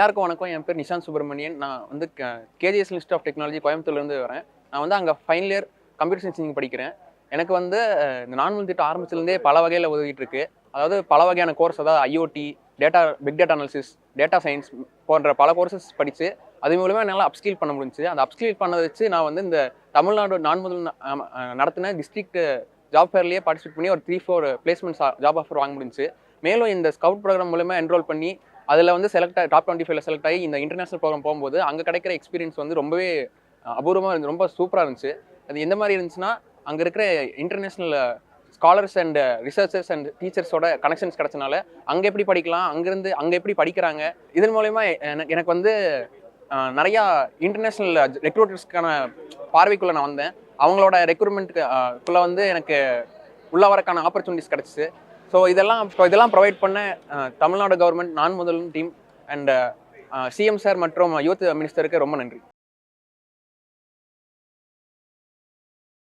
எல்லாருக்கும் வணக்கம். என் பேர் நிஷாந்த் சுப்பிரமணியன். நான் வந்து கேஜிஎஸ் லிஸ்ட் ஆஃப் டெக்னாலஜி கோயம்புத்தூர்லேருந்து வரேன். நான் வந்து அங்கே final year computer science engineering படிக்கிறேன். எனக்கு வந்து இந்த நான்கு திட்டம் ஆரம்பிச்சிலேருந்தே பல வகையில் உதவிட்டு இருக்கு அதாவது பல வகையான கோர்ஸ் அதாவது IOT data big data analysis data science போன்ற பல கோர்சஸ் படித்து அது மூலமாக என்னால் அப்ஸ்கில் பண்ண முடிஞ்சுச்சு அந்த அப்ஸ்கில் பண்ணதை வச்சு நான் வந்து இந்த தமிழ்நாடு நான் முதல் நடத்தின டிஸ்ட்ரிக்ட் ஜாப் ஃபேர்லேயே பார்ட்டிசிபேட் பண்ணி ஒரு three four placements job offer வாங்க முடிஞ்சுச்சு மேலும் இந்த ஸ்கவுட் ப்ரோக்ராம் மூலமாக என்ரோல் பண்ணி அதில் வந்து செலக்ட் ஆகி டாப் டுவெண்ட்டி ஃபைவ்ல செலக்ட் ஆகி இந்த இன்டர்நேஷனல் ப்ரோக்ராம் போகும்போது அங்கே கிடைக்கிற எக்ஸ்பீரியன்ஸ் வந்து ரொம்பவே அபூர்வமாக இருந்து ரொம்ப சூப்பராக இருந்துச்சு. அது எந்த மாதிரி இருந்துச்சுன்னா அங்கே இருக்கிற international scholars and researchers and டீச்சர்ஸோட connections கிடச்சனால அங்கே எப்படி படிக்கலாம் அங்கேருந்து அங்கே எப்படி படிக்கிறாங்க இதன் மூலயமா எனக்கு எனக்கு வந்து நிறையா இன்டர்நேஷ்னல் ரெக்ரூட்டர்ஸ்க்கான பார்வைக்குள்ளே நான் வந்தேன். அவங்களோட ரெக்ரூட்மெண்ட்டுக்கு குள்ளே வந்து எனக்கு உள்ள வரக்கான ஆப்பர்ச்சுனிட்டிஸ் கிடச்சிச்சு. ஸோ இதெல்லாம் ஸோ இதெல்லாம் ப்ரொவைட் பண்ண தமிழ்நாடு கவர்மெண்ட் நான் முதலும் டீம் அண்ட் சிஎம் சார் மற்றும் யூத் மினிஸ்டருக்கு ரொம்ப நன்றி.